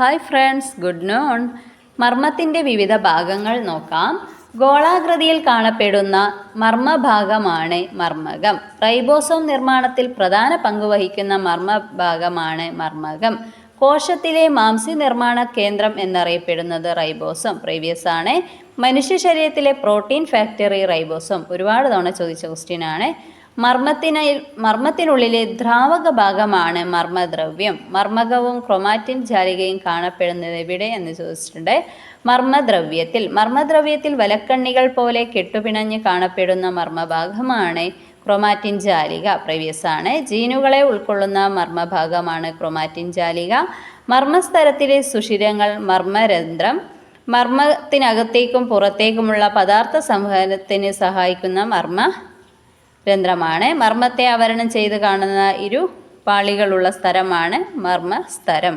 Hi friends good noon. മർമ്മത്തിന്റെ വിവിധ ഭാഗങ്ങൾ നോക്കാം. ഗോളാകൃതിയിൽ കാണപ്പെടുന്ന മർമ്മഭാഗമാണ് മർമ്മകം. റൈബോസോം നിർമ്മാണത്തിൽ പ്രധാന പങ്ക് വഹിക്കുന്ന മർമ്മഭാഗമാണ് മർമ്മകം. കോശത്തിലെ മാംസ്യ നിർമ്മാണ കേന്ദ്രം എന്നറിയപ്പെടുന്നത് റൈബോസം. പ്രീവിയസ് ആണ്. മനുഷ്യ ശരീരത്തിലെ പ്രോട്ടീൻ ഫാക്ടറി റൈബോസം. ഒരുപാട് തവണ ചോദിച്ച ക്വസ്റ്റ്യൻ ആണ്. മർമ്മത്തിന് മർമ്മത്തിനുള്ളിലെ ദ്രാവക ഭാഗമാണ് മർമ്മദ്രവ്യം. മർമ്മകവും ക്രൊമാറ്റിൻ ജാലികയും കാണപ്പെടുന്നത് എവിടെ എന്ന് ചോദിച്ചിട്ടുണ്ട്. മർമ്മദ്രവ്യത്തിൽ. മർമ്മദ്രവ്യത്തിൽ വലക്കണ്ണികൾ പോലെ കെട്ടുപിണഞ്ഞ് കാണപ്പെടുന്ന മർമ്മഭാഗമാണ് ക്രൊമാറ്റിൻ ജാലിക. പ്രീവിയസ് ആണ്. ജീനുകളെ ഉൾക്കൊള്ളുന്ന മർമ്മഭാഗമാണ് ക്രൊമാറ്റിൻ ജാലിക. മർമ്മസ്തരത്തിലെ സുഷിരങ്ങൾ മർമ്മരന്ധ്രം. മർമ്മത്തിനകത്തേക്കും പുറത്തേക്കുമുള്ള പദാർത്ഥ സംവഹനത്തിന് സഹായിക്കുന്ന മർമ്മ രന്ധ്രമാണ് മർമ്മത്തെ ആവരണം ചെയ്ത് കാണുന്ന ഇരു പാളികളുള്ള സ്ഥലമാണ് മർമ്മസ്തരം